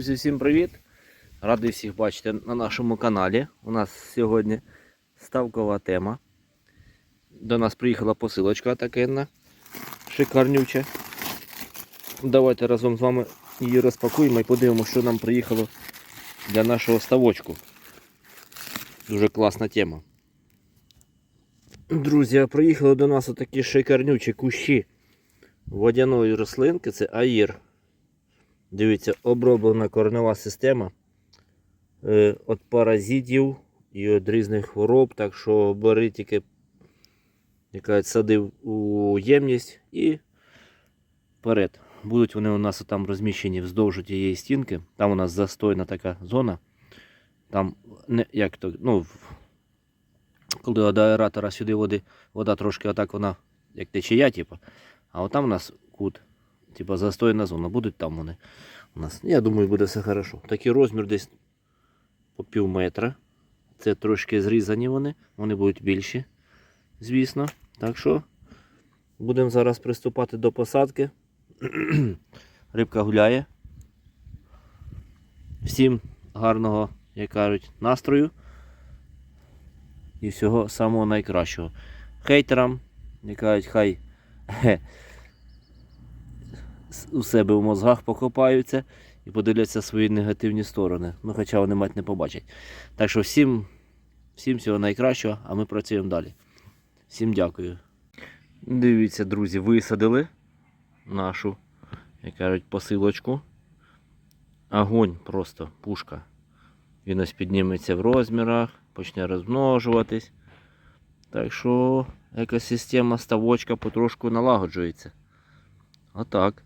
Друзі, всім привіт! Радий всіх бачити на нашому каналі. У нас сьогодні ставкова тема. До нас приїхала посилочка такенна, шикарнюча. Давайте разом з вами її розпакуємо і подивимося, що нам приїхало для нашого ставочку. Дуже класна тема. Друзі, приїхали до нас отакі шикарнючі кущі водяної рослинки, це аїр. Дивіться, оброблена коренева система е, від паразитів і від різних хвороб. Так що бери тільки яка садив у ємність і вперед. Будуть вони у нас там розміщені вздовж тієї стінки. Там у нас застойна така зона. Там не як то, ну, коли до аератора сюди води, вода трошки отак вона, як течія, типу. А там у нас кут, типу застойна зона. Будуть там вони у нас. Я думаю, буде все хорошо. Такий розмір десь по пів метра. Це трошки зрізані вони, вони будуть більші, звісно. Так що будемо зараз приступати до посадки. Рибка гуляє. Всім гарного, як кажуть, настрою. І всього самого найкращого. Хейтерам, як кажуть, хай у себе в мозгах покопаються і подивляться свої негативні сторони. Ну, хоча вони мать не побачать. Так що всім, всім всього найкращого, а ми працюємо далі. Всім дякую. Дивіться, друзі, висадили нашу, як кажуть, посилочку. Огонь просто, пушка. Він ось підніметься в розмірах, почне розмножуватись. Так що екосистема ставочка потрошку налагоджується. Отак.